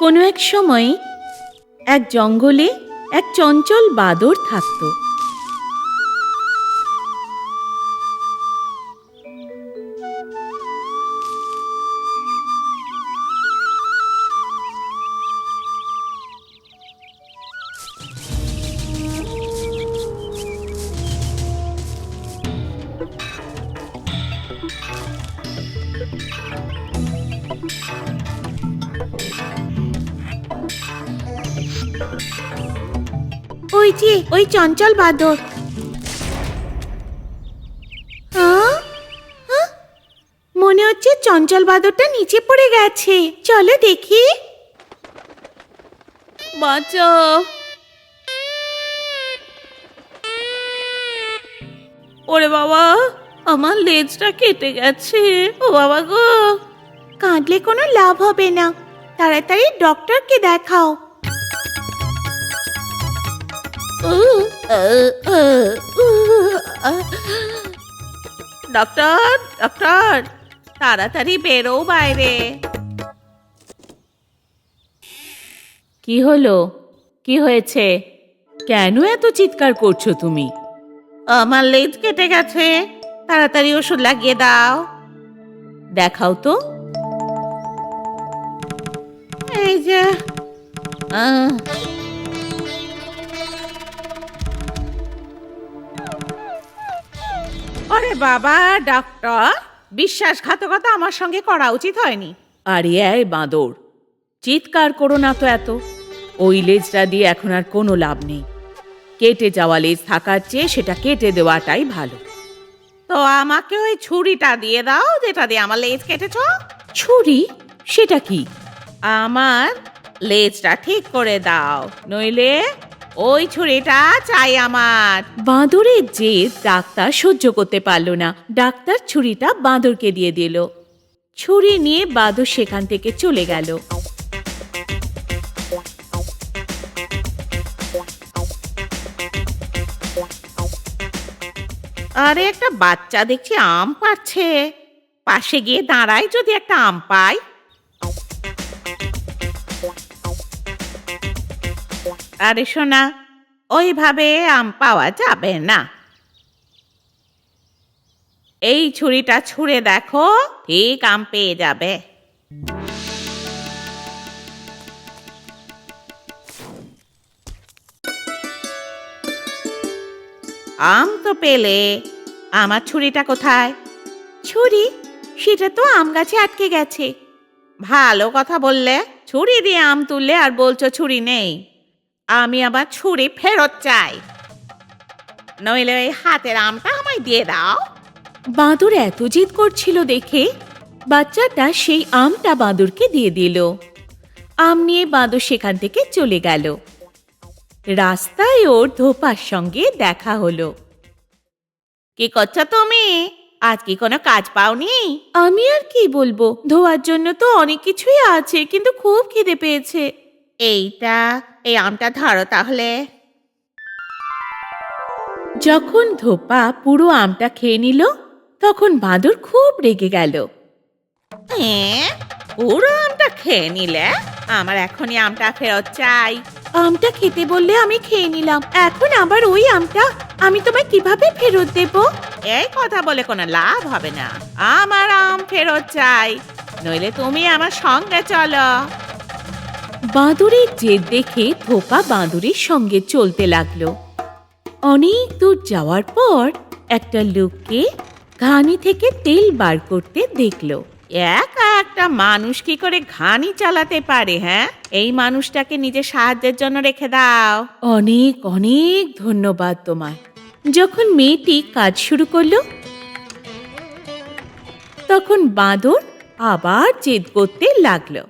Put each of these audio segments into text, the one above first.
কোনো এক সময় এক জঙ্গলে এক চঞ্চল বাদর থাকত। ওই ওই চঞ্চল বাদর? মনে হচ্ছে চঞ্চল বাদরটা নিচে পড়ে গেছে। চলো দেখি। ওরে বাবা, আমার লেজটা কেটে গেছে। ও বাবা গো। কাঁদলে কোনো লাভ হবে না। তাড়াতাড়ি ডক্টরকে দেখাও। ডক্টর ডক্টর তাড়াতাড়ি বেরো বাইরে। কি হলো? কি হয়েছে? কেন এত চিৎকার করছ তুমি? আমার লেজ কেটে গেছে। তাড়াতাড়ি ওষুধ লাগিয়ে দাও। দেখাও তো। এই যে আহ আরে বাবা ডাক্তার। বিশ্বাসঘাতকতা আমার সঙ্গে করা উচিত হয়নি। আরে এই বাঁদর চিৎকার করো না তো এত। ওই লেজটা দিয়ে এখন আর কোনো লাভ নেই। কেটে যাওয়া লেজ থাকার চেয়ে সেটা কেটে দেওয়াটাই ভালো। তো আমাকে ওই ছুরিটা দিয়ে দাও যেটা দিয়ে আমার লেজ কেটেছ। ছুরি? সেটা কি? আমার লেজটা ঠিক করে দাও নইলে ওই ছুরিটা চাই আমার। বাঁদরের জেদ ডাক্তার সহ্য করতে পারল না। ডাক্তার ছুরিটা বাঁদরকে দিয়ে দিল। ছুরি নিয়ে বাঁদর সেখান থেকে চলে গেল। আরে একটা বাচ্চা দেখছি আম পাচ্ছে পাশে গিয়ে দাঁড়ায় যদি একটা আম পাই। আরে শোনা, ওইভাবে আম পাওয়া যাবে না। এই ছুরিটা ছুঁড়ে দেখো, ঠিক আম পেয়ে যাবে। আম তো পেলে, আমার ছুরিটা কোথায়? ছুরি? সেটা তো আম গাছে আটকে গেছে। ভালো কথা বললে, ছুরি দিয়ে আম তুললে আর বলছো ছুরি নেই। আমি আবার ছুরি ফেরত চাই। নইলে ওই হাতের আমটা আমায় দিয়ে দাও। বাঁদর এত জিদ করছিল দেখে বাচ্চাটা সেই আমটা বাঁদরকে দিয়ে দিল। আম নিয়ে বাঁদর সেখান থেকে চলে গেল। রাস্তায় ওর ধোপার সঙ্গে দেখা হলো। কি করছ তুমি? আজ কি কোনো কাজ পাওনি? আমি আর কি বলব? ধোয়ার জন্য তো অনেক কিছুই আছে কিন্তু খুব খিদে পেয়েছে। এইটা এই আমটা ধরো তাহলে। যখন ধোপা পুরো আমটা খেয়ে নিল তখন বাঁদর খুব রেগে গেল। পুরো আমটা খেয়ে নিলে? আমার এখনই আমটা ফেরত চাই। আমটা খেতে বললে আমি খেয়ে নিলাম। এখন আবার ওই আমটা আমি তোমায় কীভাবে ফেরত দেব? এই কথা বলে কোনো লাভ হবে না। আমার আম ফেরত চাই। নইলে তুমি আমার সঙ্গে চলো। বাঁদরের জেদ দেখে ধোপা বাঁদরের সঙ্গে চলতে লাগল। অনেক দূর যাওয়ার পর একটা লোককে ঘানি থেকে তেল বার করতে দেখল। একা একটা মানুষ কি করে ঘানি চালাতে পারে হ্যাঁ? এই মানুষটাকে নিজের সাহায্যের জন্য রেখে দাও। অনেক অনেক ধন্যবাদ তোমায়। যখন মেয়েটি কাজ শুরু করল, তখন বাঁদর আবার জেদ করতে লাগল।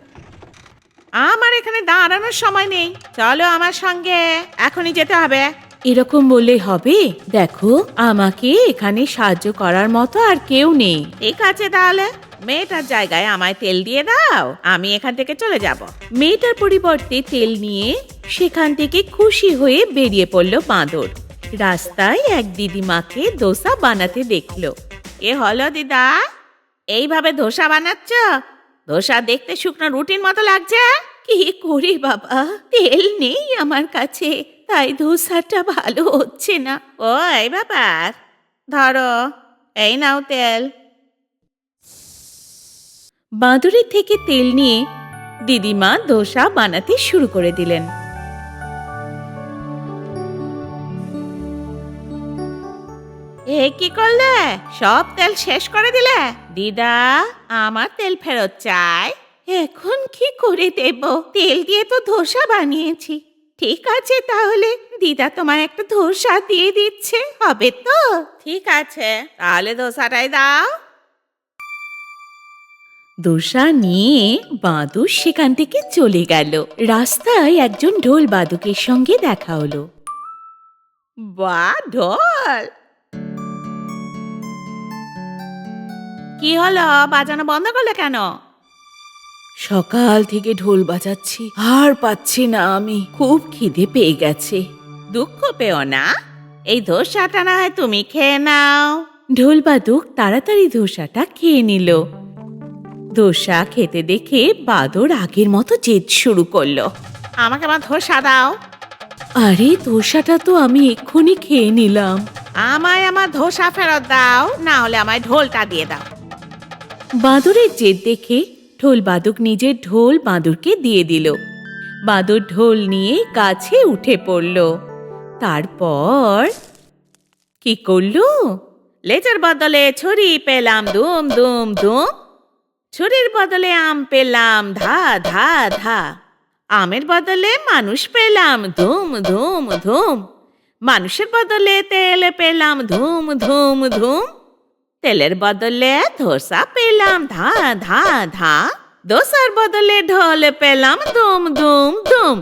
আমার এখানে দাঁড়ানোর সময় নেই। চলো আমার সঙ্গে। এখনই যেতে হবে। এরকম বললে হবে? দেখো আমাকে এখানে সাহায্য করার মতো আর কেউ নেই। ঠিক আছে তাহলে। মেয়েটার জায়গায় আমায় তেল দিয়ে দাও। আমি এখান থেকে চলে যাব। মেয়েটার পরিবর্তে তেল নিয়ে সেখান থেকে খুশি হয়ে বেরিয়ে পড়ল বাঁদর। রাস্তায় এক দিদিমাকে দোসা বানাতে দেখল। এ হলো দিদা? এইভাবে ধোসা বানাচ্ছ? ধোসা দেখতে শুকনো রুটির মতো লাগছে কি করি বাবা? তেল নেই আমার কাছে, তাই ধোসাটা ভালো হচ্ছে না। ও এই ব্যাপার। ধরো, এই নাও তেল। বাঁদুরের থেকে তেল নিয়ে দিদিমা দোসা বানাতে শুরু করে দিলেন। কি করলে? সব তেল শেষ করে দিলে? দিদা, আমার তেল ফেরত চাই। এখন কি করে দেব? তেল দিয়ে তো ধোসা বানিয়েছি। ঠিক আছে তাহলে, দিদা তোমায় একটা ধোসা দিয়ে দিচ্ছে, হবে তো? ঠিক আছে, তাহলে ধোসাটাই দাও। দোসা নিয়ে বাঁদর সেখান থেকে চলে গেল। রাস্তায় একজন ঢোল বাদুকের সঙ্গে দেখা হলো। বা ঢোল কি হলো? বাজানো বন্ধ করলে কেন? সকাল থেকে ঢোল বাজাচ্ছি আর পাচ্ছি না আমি। খুব খিদে পেয়ে গেছে। দুঃখ পেও না। এই ধোসাটা না হয় তুমি খেয়ে নাও। ঢোল বাদক তাড়াতাড়ি ধোসাটা খেয়ে নিল। ধোসা খেতে দেখে বাদর আগের মতো জেদ শুরু করল। আমাকে আমার ধোসা দাও। আরে ধোসাটা তো আমি এক্ষুনি খেয়ে নিলাম। আমায় আমার ধোসা ফেরত দাও না হলে আমায় ঢোলটা দিয়ে দাও। বাঁদরের জেদ দেখে ঢোল বাদক নিজের ঢোল বাঁদরকে দিয়ে দিল। বাঁদর ঢোল নিয়ে কাছে উঠে পড়ল। তারপর কি করল? লেজের বদলে ছুরি পেলাম, দুম দুম দুম। ছুরির বদলে আম পেলাম, ধা ধা ধা। আমের বদলে মানুষ পেলাম, ধুম ধুম ধুম। মানুষের বদলে তেল পেলাম, ধুম ধুম ধুম। তেলের বদলে ধোসা পেলাম ধা ধা ধা। দোসার বদলে ঢোল পেলাম ধুম ধুম দুম